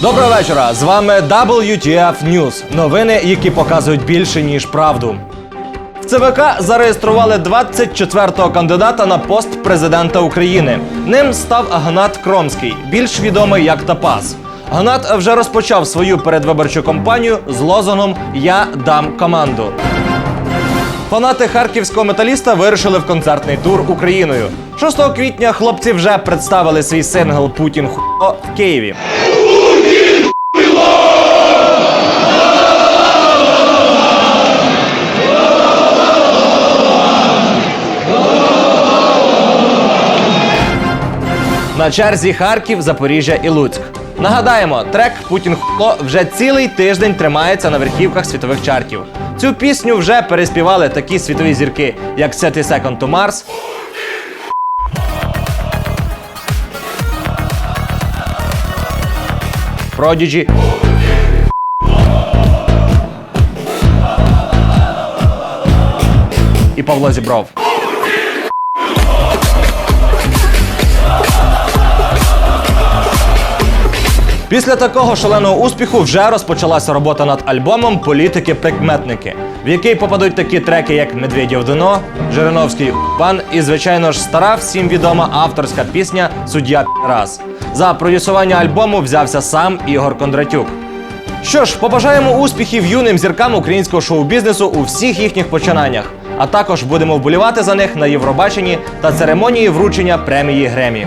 Доброго вечора. З вами WTF News. Новини, які показують більше ніж правду. В ЦВК зареєстрували 24-го кандидата на пост президента України. Ним став Гнат Кромський, більш відомий як Тапас. Гнат вже розпочав свою передвиборчу кампанію з лозунгом Я дам команду. Фанати харківського металіста вирушили в концертний тур Україною. 6 квітня хлопці вже представили свій сингл Путін хуйло в Києві. На черзі Харків, Запоріжжя і Луцьк. Нагадаємо, трек Путін хуйло вже цілий тиждень тримається на верхівках світових чартів. Цю пісню вже переспівали такі світові зірки, як 30 Second to Mars, Prodigy, і Павло Зібров. Після такого шаленого успіху вже розпочалася робота над альбомом Політики-прикметники, в який попадуть такі треки, як Медведєв Дино, Жириновський пан і, звичайно ж, стара всім відома авторська пісня Суддя раз. За продюсування альбому взявся сам Ігор Кондратюк. Що ж, побажаємо успіхів юним зіркам українського шоу-бізнесу у всіх їхніх починаннях. А також будемо вболівати за них на Євробаченні та церемонії вручення премії Гремі.